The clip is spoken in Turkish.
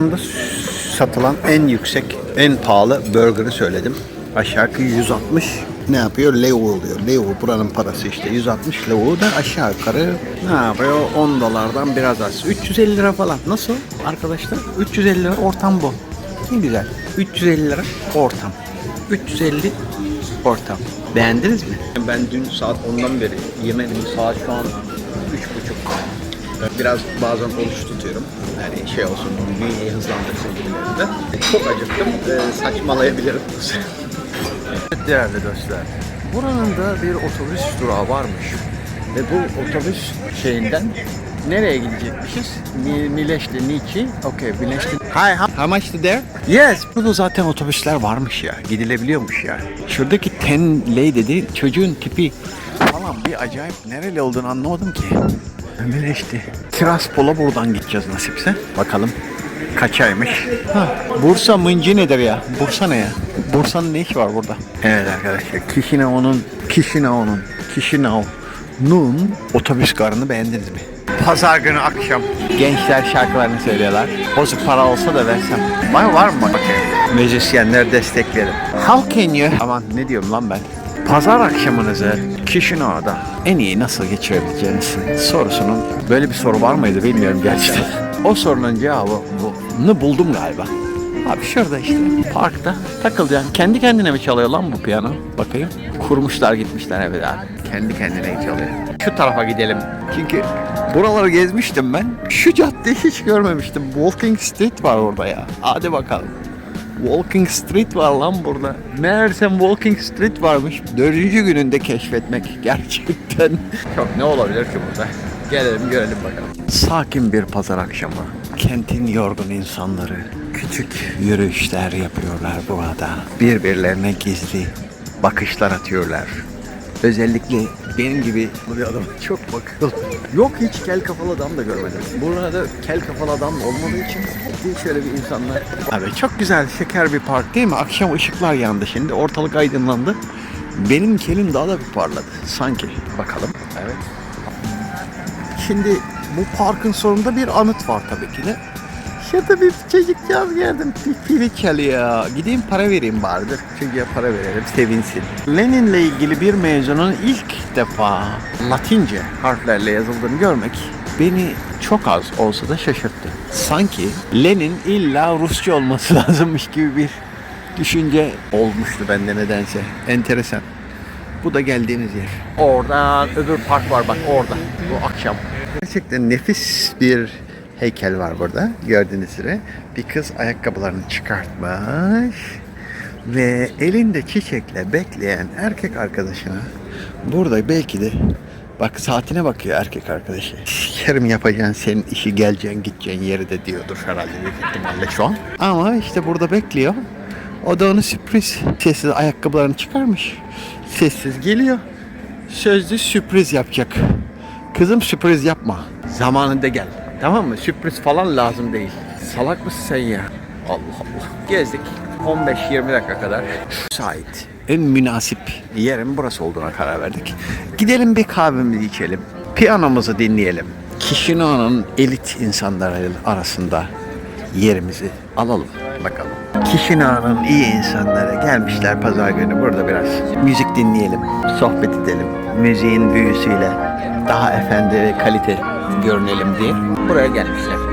Burada satılan en yüksek, en pahalı burgerı söyledim. Aşağı yukarı 160 ne yapıyor? Leu oluyor. Leu buranın parası işte. 160 leu da aşağı yukarı ne yapıyor? 10 dolardan biraz az. 350 lira falan. Nasıl arkadaşlar? 350 lira ortam bu. Ne güzel. 350 lira ortam. 350 ortam. Beğendiniz mi? Ben dün saat 10'dan beri yemedim. Saat şu an 3.30. Biraz bazen oruç tutuyorum. Yani şey olsun, büyümeyi hızlandırsın gibilerinde. Çok acıktım, ee, saçmalayabilirim. evet değerli dostlar, buranın da bir otobüs durağı varmış. Ve bu otobüs şeyinden nereye gidecekmişiz? Mi, Mileşli, Niçi. Okay, Mileşli. Hi, how much to there? Yes. Burada zaten otobüsler varmış ya. Gidilebiliyormuş ya. Şuradaki ten lay dedi çocuğun tipi falan bir acayip nereli olduğunu anlamadım ki. Mileşti. Tiraspol'a buradan gideceğiz nasipse. Bakalım kaçaymış. Ha, Bursa mıncı nedir ya? Bursa ne ya? Bursa'nın ne işi var burada? Evet arkadaşlar Kişinav'ın Kişinav'ın Kişinav'ın otobüs garını beğendiniz mi? Pazar günü akşam gençler şarkılarını söylüyorlar. Bozuk para olsa da versem. Var, var mı bakayım? Müzisyenler desteklerim. How can you... Aman ne diyorum lan ben? Pazar akşamınızı Kişinav'da en iyi nasıl geçirebileceğiniz sorusunun böyle bir soru var mıydı bilmiyorum gerçekten. O sorunun cevabı bunu buldum galiba. Abi şurada işte parkta takılacaksın. Kendi kendine mi çalıyor lan bu piyano? Bakayım. Kurmuşlar gitmişler evet abi. Kendi kendine çalıyor. Şu tarafa gidelim. Çünkü buraları gezmiştim ben. Şu caddeyi hiç görmemiştim. Walking Street var orada ya. Hadi bakalım. Walking Street var lan burada. Meğersem Walking Street varmış. Dördüncü gününde keşfetmek gerçekten. Çok ne olabilir ki burada? Gelelim görelim bakalım. Sakin bir pazar akşamı. Kentin yorgun insanları küçük yürüyüşler yapıyorlar burada. Birbirlerine gizli bakışlar atıyorlar. Özellikle benim gibi buraya adam çok bakıyorlar. Yok hiç kel kafalı adam da görmedim. Burada kel kafalı adam olmadığı için şöyle bir insanlar. Abi çok güzel şeker bir park değil mi? Akşam ışıklar yandı şimdi. Ortalık aydınlandı. Benim kelim daha da bir parladı. Sanki. Bakalım. Evet. Şimdi bu parkın sonunda bir anıt var tabii ki de. Şurada bir çocukcağız geldim. Pipili çalıyor. Gideyim para vereyim bari. Çocuğa para verelim sevinsin. Lenin'le ilgili bir mezunun ilk defa Latince harflerle yazıldığını görmek beni çok az olsa da şaşırttı. Sanki Lenin illa Rusça olması lazımmış gibi bir düşünce olmuştu bende nedense. Enteresan. Bu da geldiğimiz yer. Oradan öbür park var bak orada. Bu akşam. Gerçekten nefis bir heykel var burada. Gördüğünüz üzere. Bir kız ayakkabılarını çıkartmış. Ve elinde çiçekle bekleyen erkek arkadaşına burada belki de bak saatine bakıyor erkek arkadaşı. Sikerim yapacaksın senin işi geleceksin gideceğin yeri de diyordur herhalde büyük ihtimalle şu an. Ama işte burada bekliyor. O da onu sürpriz. Sessiz ayakkabılarını çıkarmış. Sessiz geliyor. Sözlü sürpriz yapacak. Kızım sürpriz yapma. Zamanında gel. Tamam mı? Sürpriz falan lazım değil. Salak mısın sen ya? Allah Allah. Gezdik. 15-20 dakika kadar. Müsait. En münasip yerin burası olduğuna karar verdik. Gidelim bir kahvemizi içelim. Piyanomuzu dinleyelim. Kişinon'un elit insanları arasında yerimizi alalım bakalım. Kişinağı'nın iyi insanları gelmişler pazar günü burada biraz müzik dinleyelim, sohbet edelim. Müziğin büyüsüyle daha efendi ve kalite görünelim diye buraya gelmişler.